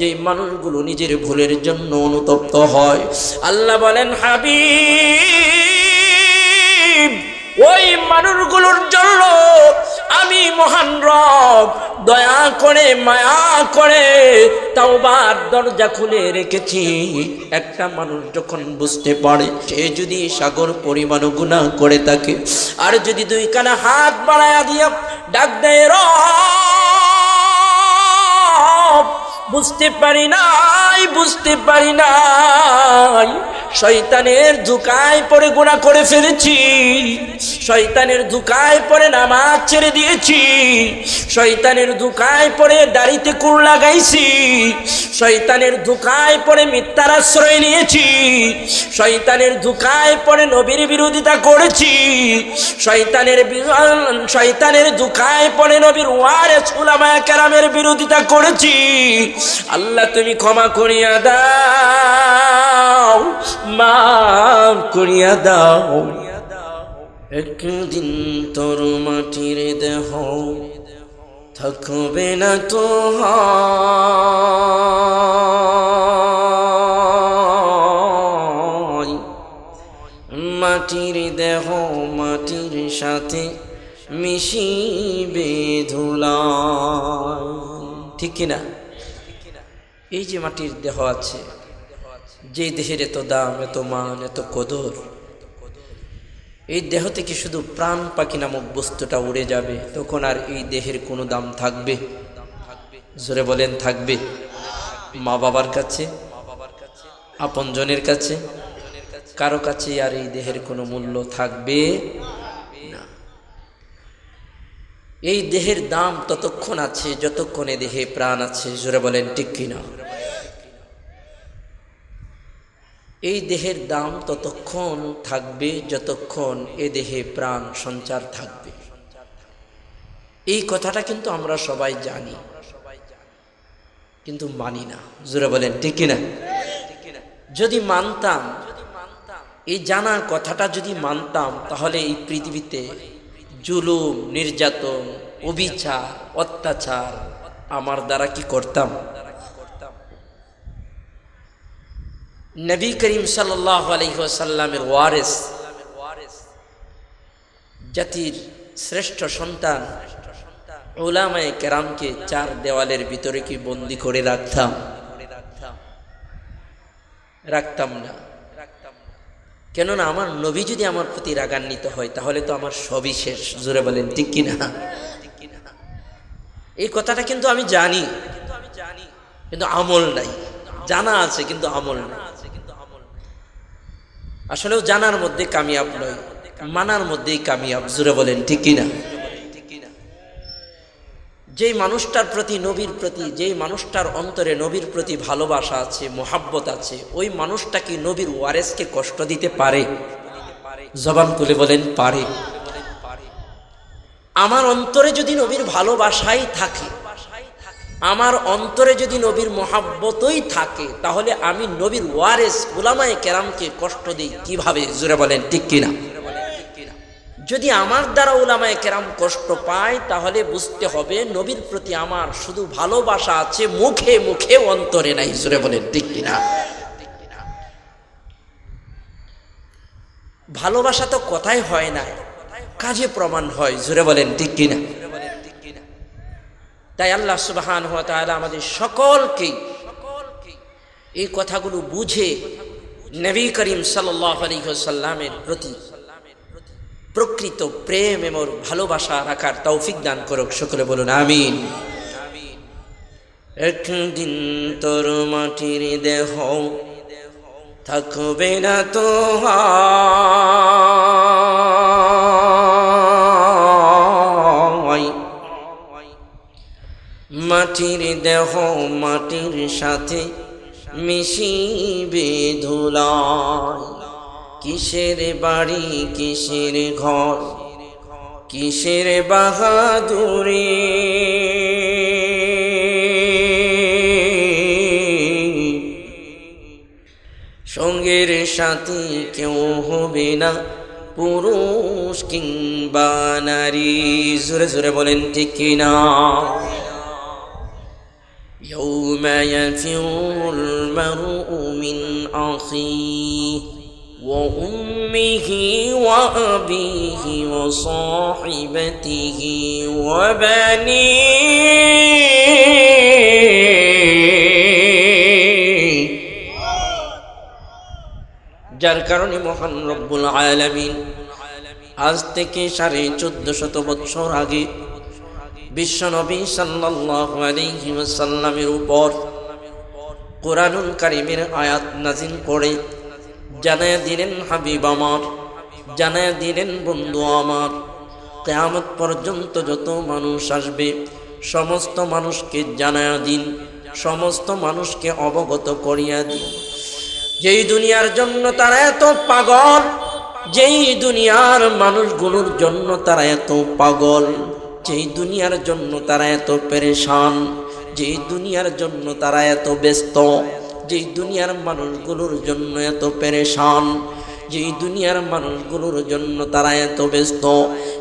যে মানুষগুলো নিজের ভুলের জন্য অনুতপ্ত হয়। আল্লাহ বলেন হাবি ওই মানুষগুলোর জন্য আমি মহান রব, দয়া করে, মায়া করে তাও তাওবার দরজা খুলে রেখেছি। একটা মানুষ যখন বুঝতে পারে, সে যদি সাগর পরিমাণ গুণা করে থাকে, আর যদি দুই হাত বাড়ায়া দিয়া ডাক দেয়, রব বুঝতে পারি নাই বুঝতে পারি নাই। শয়তানের ধুকায় পরে গুণা করে ফেলেছি। শয়তানের ধুকায় পরে নামাজ ছেড়ে দিয়েছি। শয়তানের ধুকায় পরে দাড়িতে কুড় লাগাইছি। শয়তানের ধুকায় পরে মিথ্যার আশ্রয় নিয়েছি। শয়তানের ধুকায় পরে নবীর বিরোধিতা করেছি। শয়তানের শয়তানের ধুকায় পরে নবীর ওয়ারে উলামায়ে কেরামের বিরোধিতা করেছি। আল্লাহ তুমি ক্ষমা করিয়া দাও। মাফ করিয়া দাও। একদিন তোর মাটির দেহ থাকবে না তো। মাটির দেহ মাটির সাথে মিশিবে ধুলায়। ঠিক কিনা? এই যে মাটির দেহ আছে যে দেহের এত দাম, এত মান, এত কদর, এই দেহ থেকে শুধু প্রাণ পাখি নামক বস্তুটা উড়ে যাবে, তখন আর এই দেহের কোনো দাম থাকবে? জোরে বলেন, থাকবে। মা বাবার কাছে, আপনজনের কাছে, কারও কাছে আর এই দেহের কোনো মূল্য থাকবে এই দেহের দাম ততক্ষণ আছে, যতক্ষণে দেহে প্রাণ আছে, জোরে বলেন, ঠিক কিনা? এই দেহের দাম ততক্ষণ থাকবে যতক্ষণ এ দেহে প্রাণ সঞ্চার থাকবে। এই কথাটা কিন্তু আমরা সবাই জানি। কিন্তু মানি না। জোরে বলেন, ঠিক কিনা যদি মানতাম, এই জানার কথাটা যদি মানতাম, তাহলে এই পৃথিবীতে জুলুম, নির্যাতন, অবিচার, অত্যাচার আমার দ্বারা কি করতাম? নবী করিম সাল্লাহ ওয়ারেস, জাতির শ্রেষ্ঠ সন্তান ওলামায় কেরামকে চার দেওয়ালের ভিতরে কি বন্দি করে রাখতাম? রাখতাম না। কেননা আমার নবী যদি আমার প্রতি রাগান্বিত হয়, তাহলে তো আমার সবই শেষ। জোরে বলেন, ঠিক কিনা? এই কথাটা কিন্তু আমি জানি, কিন্তু আমল নাই। জানা আছে, কিন্তু আমল নাই। আসলেও জানার মধ্যে কামিয়াব নয়, মানার মধ্যেই কামিয়াব জুড়ে বলেন, ঠিক কিনা? যেই মানুষটার প্রতি নবীর প্রতি, যেই মানুষটার অন্তরে নবীর প্রতি ভালোবাসা আছে, মোহাব্বত আছে, ওই মানুষটা কি নবীর ওয়ারেসকে কষ্ট দিতে পারে? জবান খুলে বলেন, পারে। আমার অন্তরে যদি নবীর ভালোবাসাই থাকে আমার অন্তরে যদি নবীর মহাব্বতই থাকে, তাহলে আমি নবীর ওয়ারেস গুলামায় কেরামকে কষ্ট দিই। কীভাবে? জুড়ে বলেন, ঠিক কিনা? যদি আমার দ্বারা উলামায় কেরাম কষ্ট পায়, তাহলে বুঝতে হবে নবীর প্রতি আমার শুধু ভালোবাসা আছে, মুখে মুখে অন্তরে নাই। জুড়ে বলেন, ঠিক কিনা? ভালোবাসা তো কথাই হয় না, কাজে প্রমাণ হয়। জুড়ে বলেন, ঠিক কিনা? তাই আল্লাহ সুবাহান হওয়া তাহলে আমাদের সকলকেই এই কথাগুলো বুঝে নবী করিম সাল্লাহ আলহিহসাল্লামের প্রতি প্রকৃত প্রেম এবং ভালোবাসা রাখার তৌফিক দান করুক, সকলে বলুন আমিন। একদিন তোর মাটির দেহ থাকবে না তো মাটির দেহ মাটির সাথে মিশিবে ধুলায়। কিসের বাড়ি, কিসের ঘর, কিসের বাহাদুরে? সঙ্গের সাথে কেউ হবে না পুরুষ কিংবা নারী। জোরে জোরে বলেন ঠিক কিনা? يوم يفر المرء من أخيه وأمه وأبيه وصاحبته وبنيه যার কারণে মহান রব্বুল আলামিন আজ থেকে সাড়ে চোদ্দ শত বৎসর আগে বিশ্বনবী সাল্লাল্লাহু আলাইহি উপর কোরআনুল কারিমের আয়াত নাজিল করে, জানায় দিলেন, হাবিব আমার, জানায় দিলেন, বন্ধু আমার, কেয়ামত পর্যন্ত যত মানুষ আসবে, সমস্ত মানুষকে জানায়া দিন, সমস্ত মানুষকে অবগত করিয়া দিন। যেই দুনিয়ার জন্য তারা এত পাগল, যেই দুনিয়ার মানুষগুলোর জন্য তারা এত পাগল যেই দুনিয়ার জন্য তারা এত পেরেশান, যেই দুনিয়ার জন্য তারা এত ব্যস্ত, যেই দুনিয়ার মানুষগুলোর জন্য এত পেরেশান, যেই দুনিয়ার মানুষগুলোর জন্য তারা এত ব্যস্ত,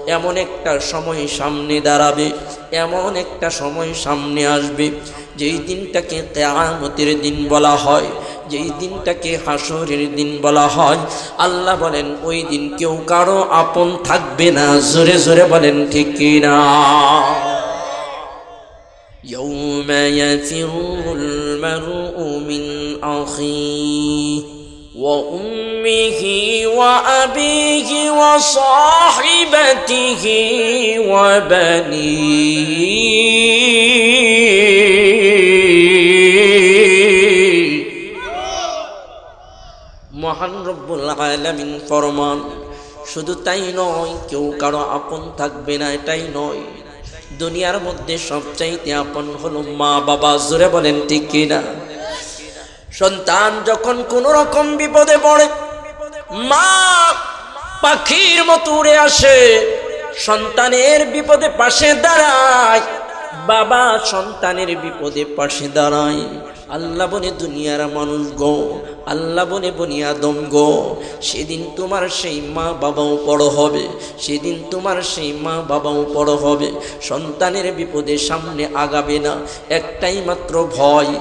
এমন একটা সময় সামনে দাঁড়াবে, এমন একটা সময় সামনে আসবে, যেই দিনটাকে কেয়ামতের দিন বলা হয়। যেই দিনটাকে হাসরের দিন বলা হয় আল্লাহ বলেন ওই দিন কেউ কারো আপন থাকবে না জোরে জোরে বলেন ঠিক না يوم يفر المرء من أخيه وأمه وأبيه وصاحبته وبنيه মহান রব্বুল ফরমান, শুধু তাই নয়, কেউ কারও আপন থাকবে না, এটাই নয়। দুনিয়ার মধ্যে সবচাইতে আপন হলো মা বাবা, জোরে বলেন ঠিক কিনা? সন্তান যখন কোনো রকম বিপদে পড়ে, মা পাখির মতো উড়ে আসে, সন্তানের বিপদে পাশে দাঁড়ায় বাবা সন্তানের বিপদে পাশে দাঁড়ায়। আল্লাহ বনে দুনিয়ার মানুষ গো, আল্লাহ বনে বনি আদম গো, সেদিন তোমার সেই মা বাবাও বড় হবে, সেদিন তোমার সেই মা বাবাও বড় হবে। সন্তানের বিপদে সামনে আগাবে না, একটাই মাত্র ভয়,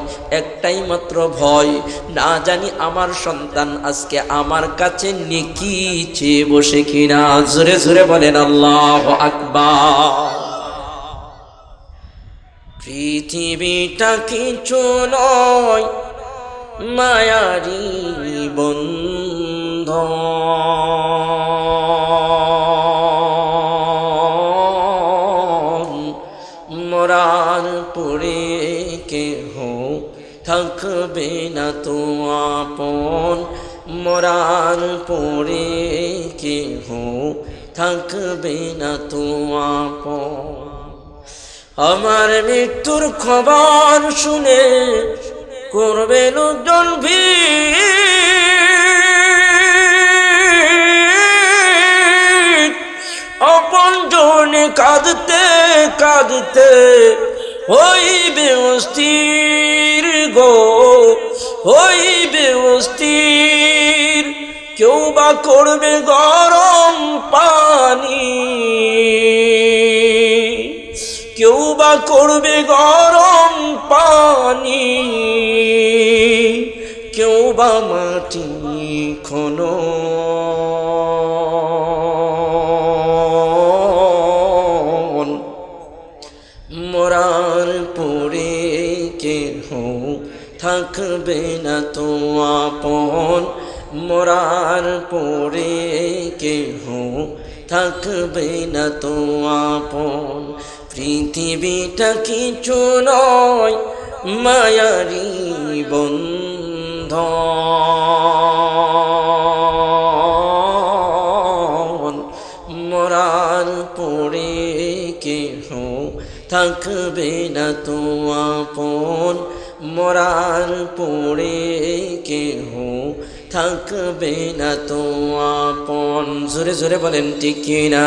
একটাই মাত্র ভয়। না জানি আমার সন্তান আজকে আমার কাছে নেকি চেয়ে বসে কিনা। জোরে জোরে বলেন আল্লাহ আকবার। পৃথিবীটা কিছু নয়, মায়ারি বন্ধ। মরার পরে কেহ থাকবে না তো আপন। মরার পরে কেহ থাকবে না তো আপন। আমার মৃত্যুর খবর শুনে করবে লোকজন জনে কাঁদতে কাঁদতে হইবে অস্থির গো হইবে অস্থির কেউ বা করবে গরম পানি। কেউ বা করবে গরম পানি, কেউ বা মাটি খন মরার পরে কেহ থাকবে না তো আপন। মরার পরে কেহ থাকবে না তো আপন। পৃথিবীটা কিছু নয় মায়ারি বন্ধ মরার পরে কেহ থাকবে না তো আপন। মরার পরে কেহ থাকবে না তো আপন। জোরে জোরে বলেন, ঠিক না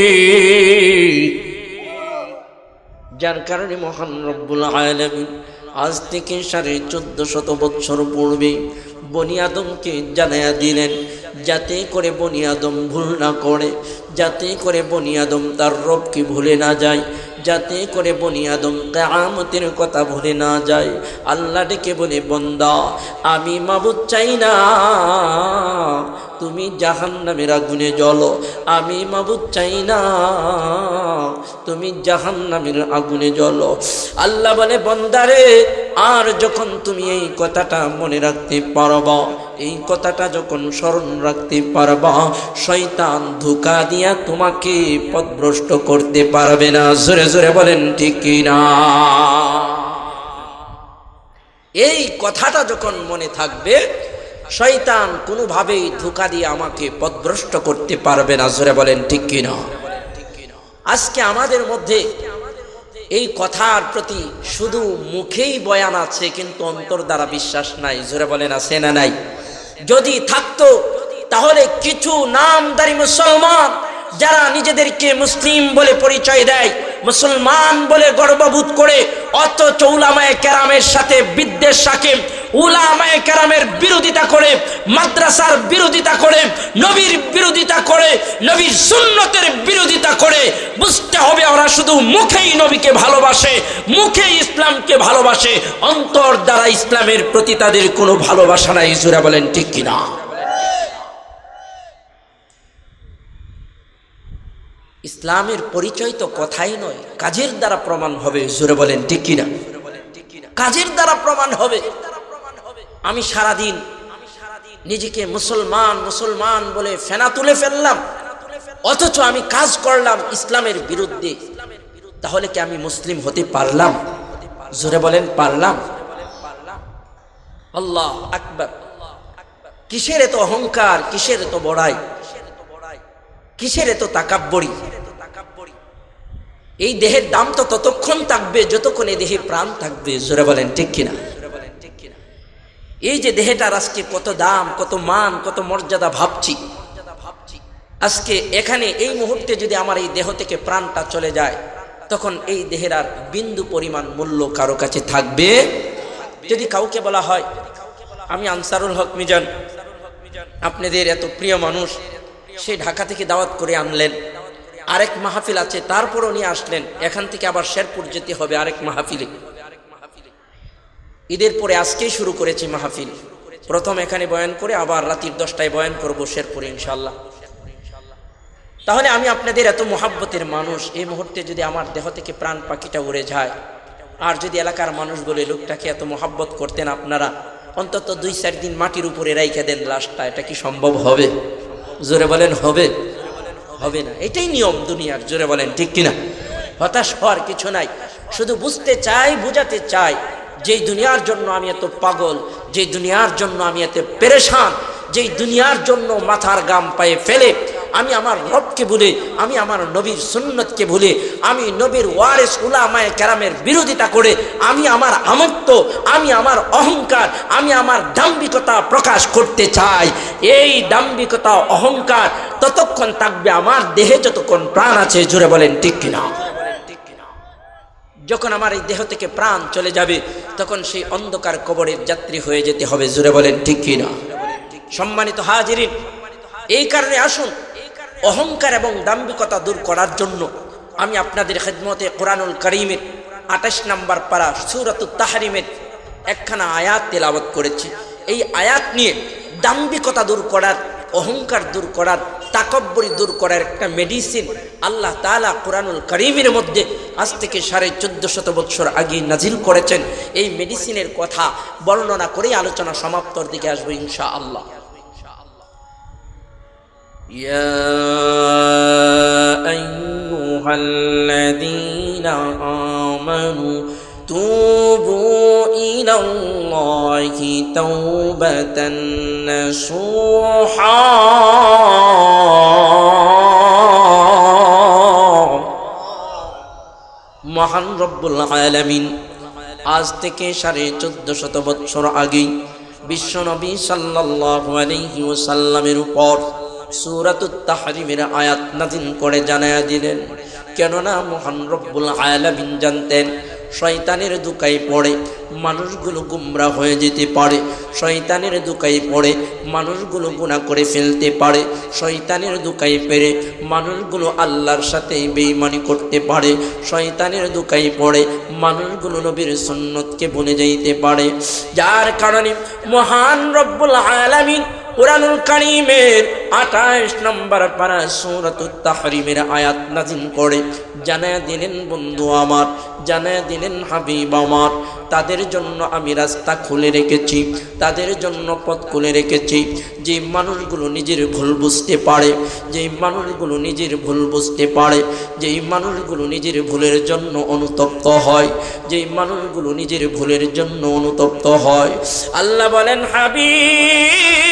যার কারণে মহান রব্বুল আলমী আজ থেকে সাড়ে চোদ্দ শত বৎসর পূর্বে বনি আদমকে জানাইয়া দিলেন, যাতে করে বনি আদম ভুল না করে, যাতে করে বনি আদম তার রবকে ভুলে না যায়, যাতে করে বনি আদম কেয়ামতের কথা ভুলে না যায়। আল্লাহ ডেকে বলে, বন্দা, আমি মাবুদ চাই না তুমি জাহান নামের আগুনে জ্বলো। আমি মাবুদ চাই না, তুমি জাহান নামের আগুনে জ্বলো। আল্লাহ বলে, বন্দারে, আর যখন তুমি এই কথাটা মনে রাখতে পারবা, এই কথাটা যখন স্মরণ রাখতে পারবা, শয়তান ধোকা দিয়া তোমাকে পথভ্রষ্ট করতে পারবে না। জোরে জোরে বলেন, ঠিক না? এই কথাটা যখন মনে থাকবে শয়তান কোনোভাবেই ধোকা দিয়ে আমাকে পথভ্রষ্ট করতে পারবে না। জোরে বলেন, ঠিক কিনা আজকে আমাদের মধ্যে এই কথার প্রতি শুধু মুখেই বয়ান আছে, কিন্তু অন্তর দ্বারা বিশ্বাস নাই। জোরে বলেন, আছে না নাই? যদি থাকতো, তাহলে কিছু নামদারি মুসলমান যারা নিজেদেরকে মুসলিম বলে পরিচয় দেয় মুসলমান বলে গর্ববোধ করে অত চৌলামায় কেরামের সাথে বিদ্বেষ রাখে উলামায়ে কেরামের বিরোধিতা করে, মাদ্রাসার বিরোধিতা করে, নবীর বিরোধিতা করে, নবীর সুন্নতের বিরোধিতা করে, বুঝতে হবে ওরা শুধু মুখেই নবীকে ভালোবাসে, মুখেই ইসলামকে ভালোবাসে, অন্তর দ্বারা ইসলামের প্রতি তাদের কোনো ভালোবাসা নাই। জোরা বলেন ঠিক কিনা? ইসলামের পরিচয় তো কথাই নয়। কাজের দ্বারা প্রমাণ হবে, জোরে বলেন, ঠিক কিনা? কাজের দ্বারা প্রমাণ হবে। আমি সারাদিন নিজেকে মুসলমান মুসলমান বলে ফেনা তুলে ফেললাম। অথচ আমি কাজ করলাম ইসলামের বিরুদ্ধে। তাহলে কি আমি মুসলিম হতে পারলাম? জোরে বলেন, পারলাম। আল্লাহ আকবর। কিসের এত অহংকার, কিসের এত বড়াই? কিসের এত তাকাব্বরি? এই দেহের দাম তো ততক্ষণ থাকবে, যতক্ষণ এই দেহে প্রাণ থাকবে, জোরে বলেন, ঠিক কিনা? এই যে দেহেটার আজকে কত দাম, কত মান, কত মর্যাদা ভাবছি। আজকে এখানে এই মুহূর্তে যদি আমার এই দেহ থেকে প্রাণটা চলে যায়, তখন এই দেহের আর বিন্দু পরিমাণ মূল্য কারও কাছে থাকবে? যদি কাউকে বলা হয়, আমি আনসারুল হক মিজান, আপনাদের এত প্রিয় মানুষ সে ঢাকা থেকে দাওয়াত করে আনলেন। আরেক মাহফিল আছে, তারপরও নিয়ে আসলেন। এখান থেকে আবার শেরপুর যেতে হবে আরেক মাহফিলে। ঈদের পরে আজকেই শুরু করেছি মাহফিল। প্রথম এখানে বয়ান করে আবার রাতির দশটায় বয়ান করব শেরপুরে ইনশাল্লাহ তাহলে আমি আপনাদের এত মোহাব্বতের মানুষ, এই মুহূর্তে যদি আমার দেহ থেকে প্রাণ পাখিটা উড়ে যায়, আর যদি এলাকার মানুষ বলে, লোকটাকে এত মোহাব্বত করতেন আপনারা, অন্তত দুই চার দিন মাটির উপরে রাইখে দেন লাশটা, এটা কি সম্ভব হবে? জোরে বলেন, হবে? হবে না। এটাই নিয়ম দুনিয়ার, জোরে বলেন, ঠিক কিনা? হতাশ হওয়ার কিছু নাই। শুধু বুঝতে চাই, বুঝাতে চাই যে দুনিয়ার জন্য আমি এত পাগল যে দুনিয়ার জন্য আমি এত পেরেশান, যেই দুনিয়ার জন্য মাথার গাম পায়ে ফেলে আমি আমার রবকে ভুলে, আমি আমার নবীর সুন্নতকে ভুলে, আমি নবীর ওয়ারেস উলামায় কেরামের বিরোধিতা করে, আমি আমার আমত্ব আমি আমার অহংকার, আমি আমার দাম্ভিকতা প্রকাশ করতে চাই। এই দাম্ভিকতা, অহংকার ততক্ষণ থাকবে আমার দেহে যতক্ষণ প্রাণ আছে জুড়ে বলেন ঠিক কিনা? যখন আমার এই দেহ থেকে প্রাণ চলে যাবে, তখন সেই অন্ধকার কবরের যাত্রী হয়ে যেতে হবে জুড়ে বলেন ঠিক কিনা? সম্মানিত হাজিরিন, এই কারণে আসুন অহংকার এবং দাম্ভিকতা দূর করার জন্য আমি আপনাদের খেদমতে কোরআনুল করিমের আঠাশ নাম্বার পাড়া সুরত তাহারিমের একখানা আয়াত তেলাবত করেছি। এই আয়াত নিয়ে দাম্ভিকতা দূর করার, অহংকার দূর করার, তাকব্বরি দূর করার একটা মেডিসিন আল্লাহ তালা কোরআনুল করিমের মধ্যে আজ থেকে সাড়ে চোদ্দ শত বৎসর আগে নাজিল করেছেন। এই মেডিসিনের কথা বর্ণনা করেই আলোচনা সমাপ্তর দিকে আসব ইনশা আল্লাহ يا أيها الذين آمنوا توبوا إلى الله توبة نصوحا মহান রব্বুল আলামিন আজ থেকে সাড়ে চোদ্দ শত বৎসর আগেই বিশ্বনবী সাল্লাল্লাহু আলাইহি ওয়াসাল্লামের উপর সূরাতুত তাহরিমের আয়াত নাযিল করে জানায়া দিলেন। কেননা মহান রব্বুল আলামিন জানতেন, শয়তানের দুকাই পড়ে মানুষগুলো গুমরা হয়ে যেতে পারে, শয়তানের দুকাই পড়ে মানুষগুলো গুণা করে ফেলতে পারে, শয়তানের দুকাই পেরে মানুষগুলো আল্লাহর সাথে বেইমানি করতে পারে, শয়তানের দুকাই পড়ে মানুষগুলো নবীর সুন্নতকে বলে যাইতে পারে। যার কারণে মহান রব্বুল আলামিন কোরআনুল কারিমের আঠাশ নম্বর পারা সূরাতুত তাহরিমের আয়াত নাজিল করে। জানায় দিলেন বন্ধু আমার জানায় দিলেন হাবিব আমার, তাদের জন্য আমি রাস্তা খুলে রেখেছি, তাদের জন্য পথ খুলে রেখেছি। যে মানুষগুলো নিজের ভুল বুঝতে পারে যেই মানুষগুলো নিজের ভুল বুঝতে পারে যেই মানুষগুলো নিজের ভুলের জন্য অনুতপ্ত হয় যেই মানুষগুলো নিজের ভুলের জন্য অনুতপ্ত হয়। আল্লাহ বলেন, হাবিব!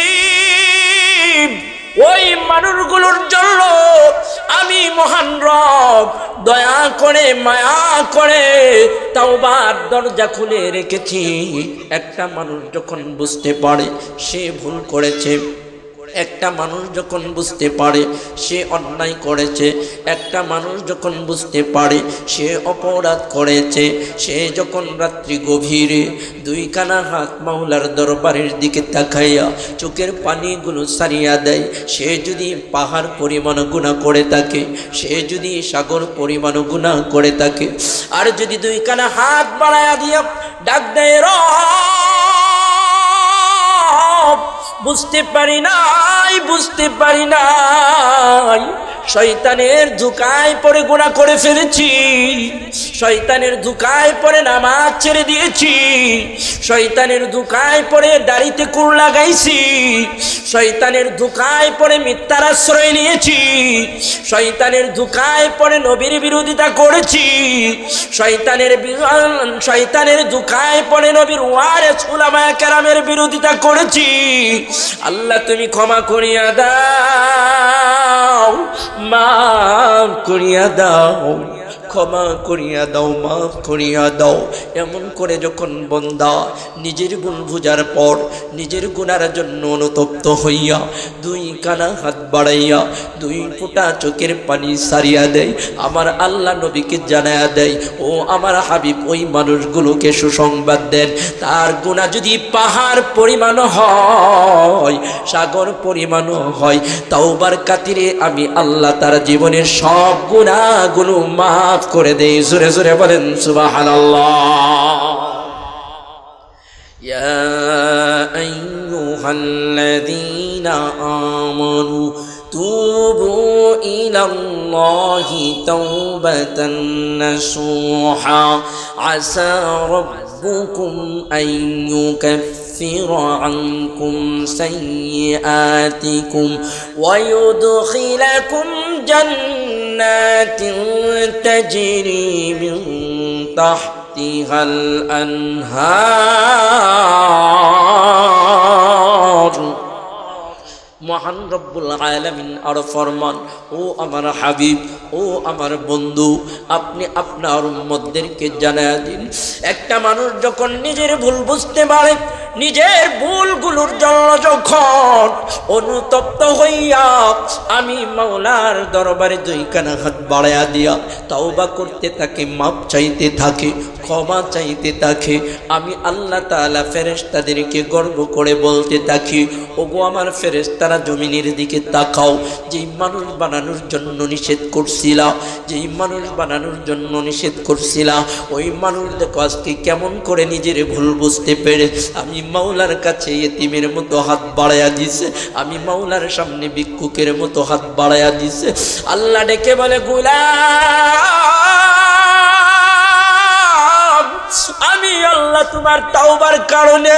ওই মানুষগুলোর জন্য আমি মহান রব, দয়া করে, মায়া করে তাও তাওবার দরজা খুলে রেখেছি। একটা মানুষ যখন বুঝতে পারে সে ভুল করেছে একটা মানুষ যখন বুঝতে পারে সে অন্যায় করেছে, একটা মানুষ যখন বুঝতে পারে সে অপরাধ করেছে, সে যখন রাত্রি গভীরে দুই কানা হাত মাওলার দরবারের দিকে তাকাইয়া চোখের পানিগুলো সারিয়া দেয়, সে যদি পাহাড় পরিমাণ গুণা করে থাকে, সে যদি সাগর পরিমাণ গুণা করে থাকে, আর যদি দুই কানা হাত বাড়াইয়া দিয়া ডাক দেয়, রব! বুঝতে পারি নাই বুঝতে পারি নাই। শয়তানের ধুকায় পরে গুণা করে ফেলেছি। শয়তানের ধুকায় পরে নামাজ ছেড়ে দিয়েছি। শয়তানের ধুকায় পরে দাড়িতে কুর লাগাইছি। শয়তানের ধুকায় পরে মিথ্যার আশ্রয় নিয়েছি। শয়তানের ধুকায় পরে নবীর বিরোধিতা করেছি। শয়তানের শয়তানের ধুকায় পরে নবীর ওয়ারে সুলামায়া কেরামের বিরোধিতা করেছি। আল্লাহ তুমি ক্ষমা করিয়া দাও। মাফ করিয়া দাও। ক্ষমা করিয়া দাও, মাফ করিয়া দাও। এমন করে যখন বন্দা নিজের গুণ বুঝার পর নিজের গুণার জন্য অনুতপ্ত হইয়া দুই কানা হাত বাড়াইয়া দুই ফোঁটা চোখের পানি সারিয়া দেয়, আমার আল্লাহ নবীকে জানায়া দেয়, ও আমার হাবিব, ওই মানুষগুলোকে সুসংবাদ দেন। তার গুণা যদি পাহাড় পরিমাণ হয়, সাগর পরিমাণও হয়, তাওবার কাতিরে আমি আল্লাহ তার জীবনের সব গুণাগুলো মাফ করে দেই জোরে জোরে বলেন সুবহানাল্লাহ يا أيها الذين آمنوا توبوا إلى الله توبة نصوحا عسى ربكم أن يكفر عنكم سيئاتكم ويدخلكم جنات تجري من تحتها الأنهار মহান রব্বুল আলামিন আর ফরমান ও আমার হাবিব ও আমার বন্ধু, আপনি আপনার উম্মতদেরকে জানায় দিন। একটা মানুষ যখন নিজের ভুল বুঝতে পারে, নিজের ভুলগুলোর জন্য যখন অনুতপ্ত হইয়া আমি মাওলার দরবারে দুই কানা হাত বাড়াইয়া দিয়া তাওবা করতে থাকে, মাপ চাইতে থাকে, ক্ষমা চাইতে থাকে, আমি আল্লাহ তাআলা ফেরেশতাদেরকে গর্ব করে বলতে থাকি, ওগো আমার ফেরেশতারা জমিনের দিকে তাকাও, যেই মানুষ বানানোর জন্য নিষেধ করছিলা যে মানুষ বানানোর জন্য নিষেধ করছিলা, ওই মানুষ দেখো আজকে কেমন করে নিজের ভুল বুঝতে পেরে, আমি মাওলার কাছে এতিমের মতো হাত বাড়াইয়া দিছে, আমি মাওলার সামনে ভিক্ষুকের মতো হাত বাড়াইয়া দিছে। আল্লাহ ডেকে বলে, গুলাম! আমি আল্লাহ তোমার তাওবার কারণে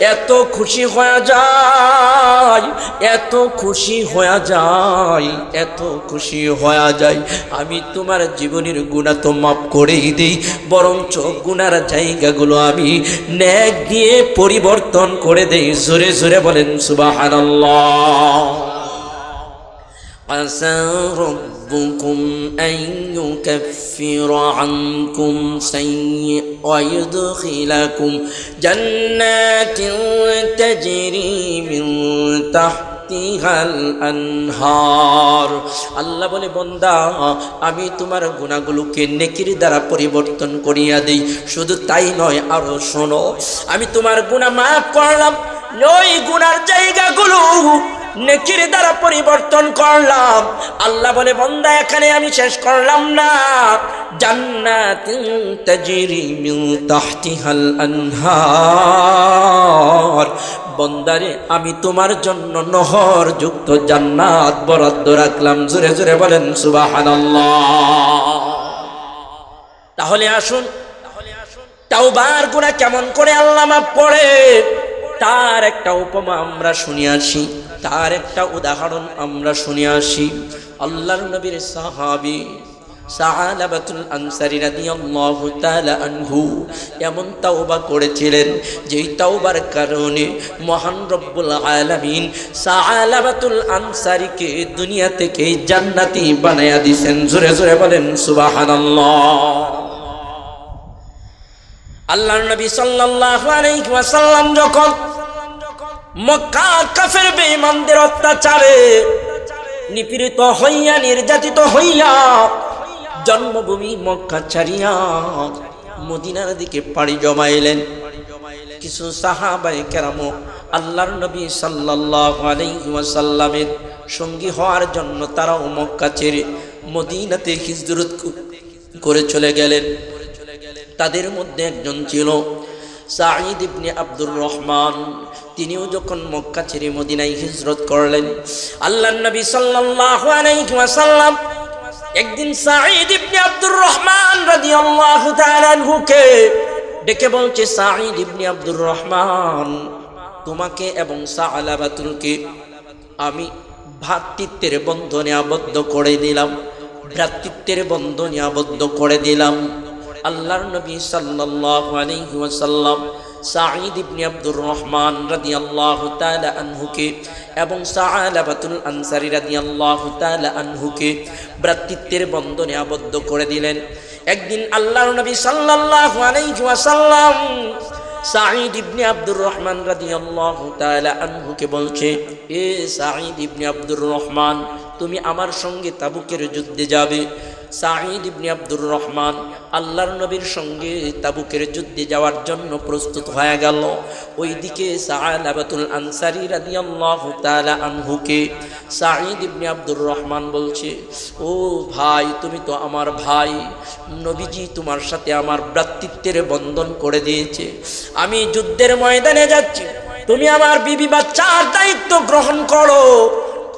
এত খুশি হয়ে যায় এত খুশি হয়ে যায় এত খুশি হয়ে যায় আমি তোমার জীবনের গুণা তো মাফ করেই দিই, বরঞ্চ গুণার জায়গাগুলো আমি ন্যাক দিয়ে পরিবর্তন করে দেই। জোরে জোরে বলেন সুবাহ আল্লাহ ربكم أن يكفر عنكم سيء ويدخلكم جنات تجري من تحت তাহতিহাল আনহার আল্লাহ বলে বন্দা আমি তোমার গুণাগুলোকে নেকির দ্বারা পরিবর্তন করিয়া দিই শুধু তাই নয় আরো শোনো আমি তোমার গুণা মাফ করলাম ওই গুনার জায়গাগুলো নেকির দ্বারা পরিবর্তন করলাম। আল্লাহ বলে, বন্দা, এখানে আমি শেষ করলাম না। জান্নাতিন আনহার। বন্দারে আমি তোমার জন্য নহর যুক্ত জান্নাত বরাদ্দ রাখলাম। জোরে জোরে বলেন, সুবহানাল্লাহ। তাহলে আসুন, তাওবার গুণা কেমন করে আল্লাহ মাফ করে তার একটা উপমা আমরা শুনে তার একটা উদাহরণ আমরা শুনে আসি। আল্লাহর নবীর সাহাবী সাহালাবাতুল আনসারি রাদিয়াল্লাহু তাআলা এমন তাওবা করেছিলেন, যেই তাওবার কারণে মহান রব্বুল আলামিন সাহালাবাতুল আনসারিকে দুনিয়া থেকে জান্নাতি বানায়া দিয়েছেন জোরে জোরে বলেন, সুবহানাল্লাহ। আল্লাহর নবী সাল্লাল্লাহু আলাইহি যখন মক্কা কাফের বেঈমানদের অত্যাচারে নিপীড়িত হইয়া, নির্যাতিত হইয়া জন্মভূমি মক্কা ছাড়িয়া মদিনার দিকে পাড়ি জমাইলেন। কিছু সাহাবায়ে কেরাম আল্লাহর নবী সাল্লাল্লাহু আলাইহি ওয়াসাল্লামের সঙ্গী হওয়ার জন্য তারাও মক্কা ছেড়ে মদিনাতে হিজরত করে চলে গেলেন। তাদের মধ্যে একজন ছিল সাঈদ ইবনে আব্দুর রহমান, তিনিও যখন মক্কা ছেড়ে মদিনায় হিজরত করলেন আল্লাহ নবী সাল্লাল্লাহু আলাইহি ওয়াসাল্লাম একদিন সাঈদ ইবনে আব্দুর রহমান রাদিয়াল্লাহু তাআলা আনহুকে ডেকে বলছে, সাঈদ ইবনে আব্দুর রহমান, তোমাকে এবং সাআলাবাতুলকে আমি ভ্রাতৃত্বের বন্ধনে আবদ্ধ করে দিলাম, ভ্রাতৃত্বের বন্ধনে আবদ্ধ করে দিলাম। আল্লাহর নবী সাল্লাল্লাহু আলাইহি ওয়াসাল্লাম সাঈদ ইবনে আব্দুর রহমান রাদিয়াল্লাহু তাআলা আনহুকে এবং সাআলাবাতুল আনসারী রাদিয়াল্লাহু তাআলা আনহুকে ভ্রাতৃত্বের বন্ধনে আবদ্ধ করে দিলেন। একদিন আল্লাহর নবী সাল্লাল্লাহু আলাইহি ওয়াসাল্লাম সাঈদ ইবনে আব্দুর রহমান রাদিয়াল্লাহু তাআলা আনহুকে বলছে, এ সাঈদ ইবনে আব্দুর রহমান, তুমি আমার সঙ্গে তাবুকের যুদ্ধে যাবে। সাঈদ ইবনে আব্দুর রহমান আল্লাহর নবীর সঙ্গে তাবুকের যুদ্ধে যাওয়ার জন্য প্রস্তুত হয়ে গেল। ওইদিকে সাআলাবাতুল আনসারী রাদিয়াল্লাহু তাআলা আনহুকে সাঈদ ইবনে আব্দুর রহমান বলছে, ও ভাই, তুমি তো আমার ভাই। নবীজি তোমার সাথে আমার ভ্রাতৃত্বের বন্ধন করে দিয়েছে। আমি যুদ্ধের ময়দানে যাচ্ছি। তুমি আমার বিবি বাচ্চার দায়িত্ব গ্রহণ করো।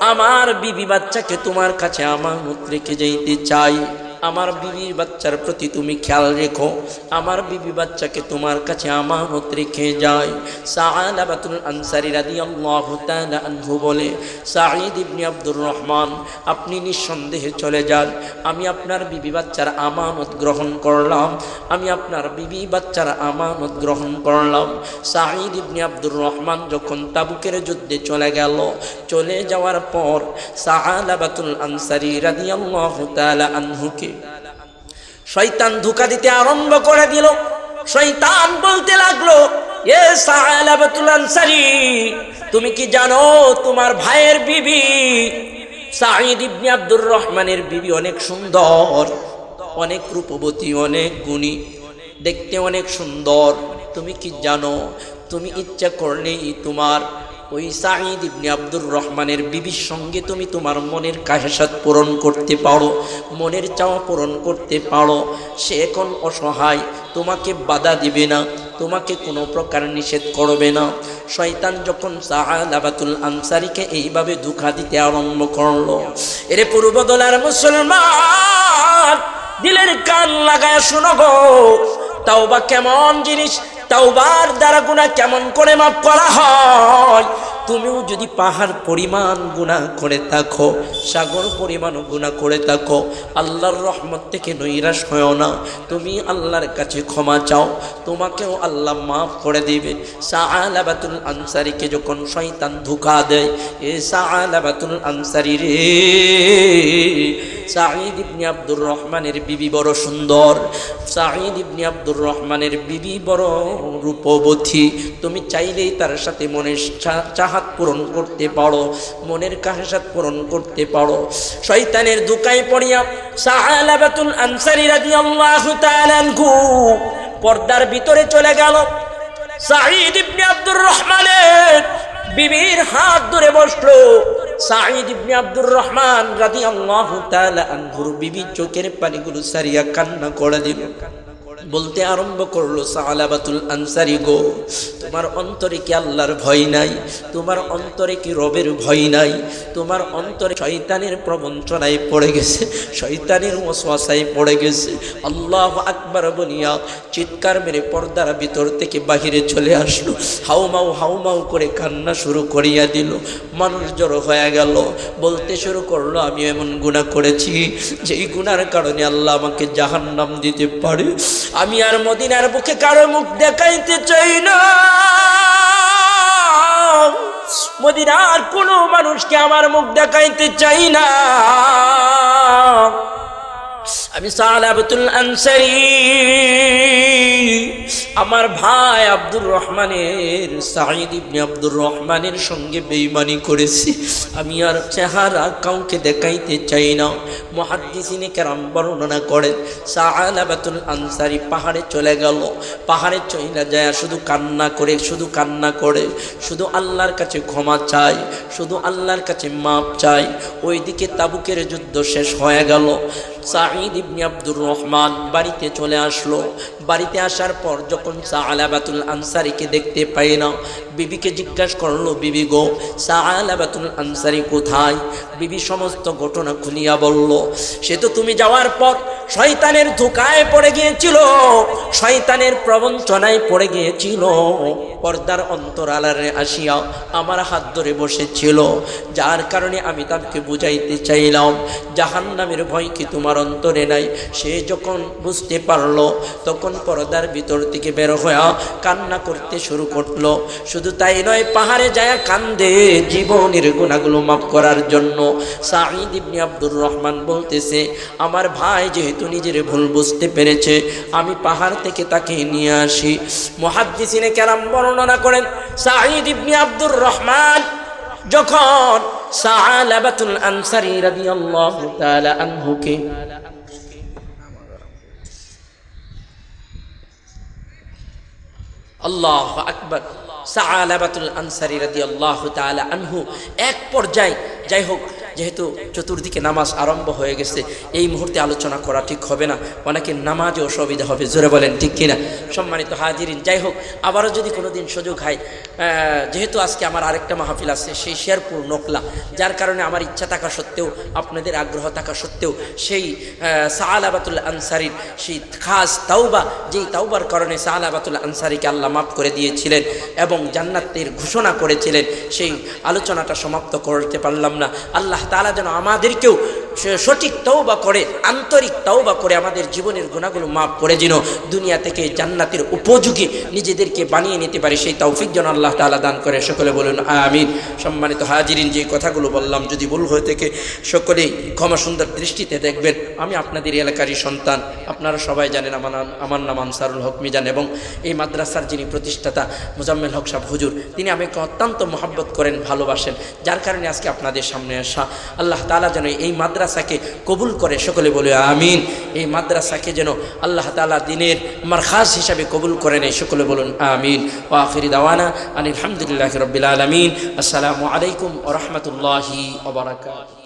আমার বিবি বাচ্চাকে তোমার কাছে আমানত রেখে যেতে চাই। আমার বিবি বাচ্চার প্রতি তুমি খেয়াল রেখো। আমার বিবি বাচ্চাকে তোমার কাছে আমানত রেখে যায়। সাআলাবাতুল আনসারী রাদিয়াল্লাহু তাআলা আনহু বলে, সাঈদ ইবনে আব্দুর রহমান, আপনি নিঃসন্দেহে চলে যান। আমি আপনার বিবি বাচ্চার আমানত গ্রহণ করলাম। আমি আপনার বিবি বাচ্চার আমানত গ্রহণ করলাম। সাঈদ ইবনে আব্দুর রহমান যখন তাবুকের যুদ্ধে চলে গেল, চলে যাওয়ার পর সাআলাবাতুল আনসারী রাদিয়াল্লাহু তাআলা আনহুকে শয়তান ধোকা দিতে আরম্ভ করে দিল। শয়তান বলতে লাগল তুমি কি জানো তোমার ভাইয়ের বিবি? আব্দুর রহমানের বিবি অনেক সুন্দর, অনেক রূপবতী, অনেক গুণী, দেখতে অনেক সুন্দর। তুমি কি জানো, তুমি ইচ্ছা করলেই তোমার ওই সাঈদ ইবনে আব্দুর রহমানের বিবির সঙ্গে তুমি তোমার মনের কাহেসাত পূরণ করতে পারো, মনের চাওয়া পূরণ করতে পারো। সে এখন অসহায়, তোমাকে বাধা দিবে না, তোমাকে কোনো প্রকার নিষেধ করবে না। শয়তান যখন সাহালাবাতুল আনসারিকে এইভাবে দুঃখা দিতে আরম্ভ করল, এরে পূর্বদলার মুসলমান, দিলের কান লাগায় শোনো গো, তাওবা কেমন জিনিস? তাওবার দ্বারা গুণা কেমন করে মাফ করা হয়? তুমিও যদি পাহাড় পরিমাণ গুণা করে থাকো, সাগর পরিমাণ গুণা করে থাকো, আল্লাহর রহমত থেকে নৈরাশ হয়েও না। তুমি আল্লাহর কাছে ক্ষমা চাও, তোমাকেও আল্লাহ মাফ করে দিবে। সাআলাবাতুল আনসারিকে যখন শয়তান ধোকা দেয়, এ সাআলাবাতুল আনসারি রে, সাঈদ ইবনে আব্দুর রহমানের বিবি বড় সুন্দর। সাঈদ ইবনে আব্দুর রহমানের বিবি বড় রূপবতী। তুমি চাইলেই তার সাথে মনের চাহা খাসাত পূরণ করতে পারো, মনের খাসাত পূরণ করতে পারো। শয়তানের দুকায় পড়িয়া সাহালাবাতুল আনসারী রাদিয়াল্লাহু তাআলা পর্দার ভিতরে চলে গেল। সাঈদ ইবনে আব্দুর রহমানের বিবির হাত ধরে বসল। সাঈদ ইবনে আব্দুর রহমান রাদিয়াল্লাহু তাআলা আনহুর বিবি চোখের পানিগুলো সারিয়া কান্না করে দিল। বলতে আরম্ভ করল, সালাবাতুল আনসারি গো, তোমার অন্তরে কি আল্লাহর ভয় নাই? তোমার অন্তরে কি রবের ভয় নাই? তোমার অন্তরে শয়তানের প্রবঞ্চনায় পড়ে গেছে, শয়তানের ওয়াসওয়াসায় পড়ে গেছে। আল্লাহ আকবার বলিয়া চিৎকার মেরে পর্দার ভিতর থেকে বাহিরে চলে আসলো। হাউমাউ হাউমাউ করে কান্না শুরু করিয়া দিল। মানুষ জড়ো হয়ে গেল। বলতে শুরু করল আমি এমন গুণা করেছি, যেই গুণার কারণে আল্লাহ আমাকে জাহান্নাম দিতে পারে। আমি আর মদিনার বুকে কারও মুখ দেখাইতে চাই না। মদিনার কোনো মানুষকে আমার মুখ দেখাইতে চাই না। আমি সালাবতুল আনসারি। আমার ভাই আব্দুর রহমানের সাহিদ ইবনে আব্দুর রহমানের সঙ্গে বেইমানি করেছি। আমি আর চেহারা কাউকে দেখাইতে চাই না। মহাদ্দিসিনে কেরাম বর্ণনা করেন সাহালাবাতুল আনসারি পাহাড়ে চলে গেল। পাহাড়ে চইলা যায়, শুধু কান্না করে, শুধু কান্না করে। শুধু আল্লাহর কাছে ক্ষমা চাই শুধু আল্লাহর কাছে মাপ চাই ওইদিকে তাবুকের যুদ্ধ শেষ হয়ে গেল। সাঈদ ইবনে আব্দুর রহমান বাড়িতে চলে আসলো। বাড়িতে আসার পর যখন সাহালাবাতুল আনসারিকে দেখতে পাই না, বিবিকে জিজ্ঞাসা করল, বিবি গো সাহালাবাতুল আনসারি কোথায়? বিবি সমস্ত ঘটনা খুলিয়া বলল, সে তো তুমি যাওয়ার পর শয়তানের ধোকায় পড়ে গিয়েছিল, শয়তানের প্রবঞ্চনায় পড়ে গিয়েছিল, পর্দার অন্তরালারে আসিয়া আমার হাত ধরে বসেছিল। যার কারণে আমি তাকে বুঝাইতে চাইলাম, জাহান্নামের ভয় কি তোমার অন্তরে নাই। সে যখন বুঝতে পারল, তখন পর্দার ভিতর থেকে বের হয়ে কান্না করতে শুরু করল। শুধু তাই নয়, পাহাড়ে যায় কান্দে জীবনের গুণাগুলো মাফ করার জন্য। সাঈদ ইবনে আব্দুর রহমান বলতেছে, আমার ভাই যেহেতু নিজের ভুল বুঝতে পেরেছে, আমি পাহাড় থেকে তাকে নিয়ে আসি। মহাদ্দিসিনে কেরাম বর্ণনা করেন, সাঈদ ইবনে আব্দুর রহমান যখন সাহালাবাতুল আনসারী রাদিয়াল্লাহু তাআলা আনহুকে আল্লাহ আকবর। সাহালাবাতুল আনসারী আল্লাহ তালা আনহু। এক পর্যায়ে যাই হোক যেহেতু চতুর্দিকে নামাজ আরম্ভ হয়ে গেছে, এই মুহূর্তে আলোচনা করা ঠিক হবে না। অনেকে নামাজে অসুবিধা হবে, জোরে বলেন, ঠিক কিনা? সম্মানিত হাজিরিন, যাই হোক, আবারও যদি কোনো দিন সুযোগ হয় যেহেতু আজকে আমার আরেকটা মাহফিল আছে, সেই শেরপুর নোকলা, যার কারণে আমার ইচ্ছা থাকা সত্ত্বেও, আপনাদের আগ্রহ থাকা সত্ত্বেও, সেই সাহালাবাতুল আনসারির, সেই খাস তাওবা, যেই তাওবার কারণে সাহালাবাতুল আনসারিকে আল্লাহ মাফ করে দিয়েছিলেন এবং জান্নাতের ঘোষণা করেছিলেন, সেই আলোচনাটা সমাপ্ত করতে পারলাম না। আল্লাহ তালা যেন আমাদেরকেও সঠিক তওবা করে, আন্তরিক তওবা করে আমাদের জীবনের গুণাগুলো মাফ করে যেন দুনিয়া থেকে জান্নাতের উপযোগী নিজেদেরকে বানিয়ে নিতে পারে, সেই তৌফিক যেন আল্লাহ তাআলা দান করে। সকলে বলুন, আমিন। সম্মানিত হাজিরিন, যে কথাগুলো বললাম, যদি ভুল হয়ে থেকে, সকলেই ক্ষমা সুন্দর দৃষ্টিতে দেখবেন। আমি আপনাদের এলাকারই সন্তান, আপনারা সবাই জানেন আমার আমার নাম আনসারুল হক মিজান এবং এই মাদ্রাসার যিনি প্রতিষ্ঠাতা মুজাম্মেল হক সাহ হুজুর, তিনি আমাকে অত্যন্ত মহাব্বত করেন, ভালোবাসেন, যার কারণে আজকে আপনাদের সামনে আসা। আল্লাহ তাআলা যেন এই মাদ্রাসাকে কবুল করে সকলে বলে আমিন। এই মাদ্রাসাকে যেন আল্লাহ তালা দিনের মারখাজ হিসাবে কবুল করে নেয়, সকলে বলুন আমিন। ও আফির দাওয়ানা আলহামদুলিল্লাহ রবিল আলমিন। আসসালামু আলাইকুম ও ওবরাকাত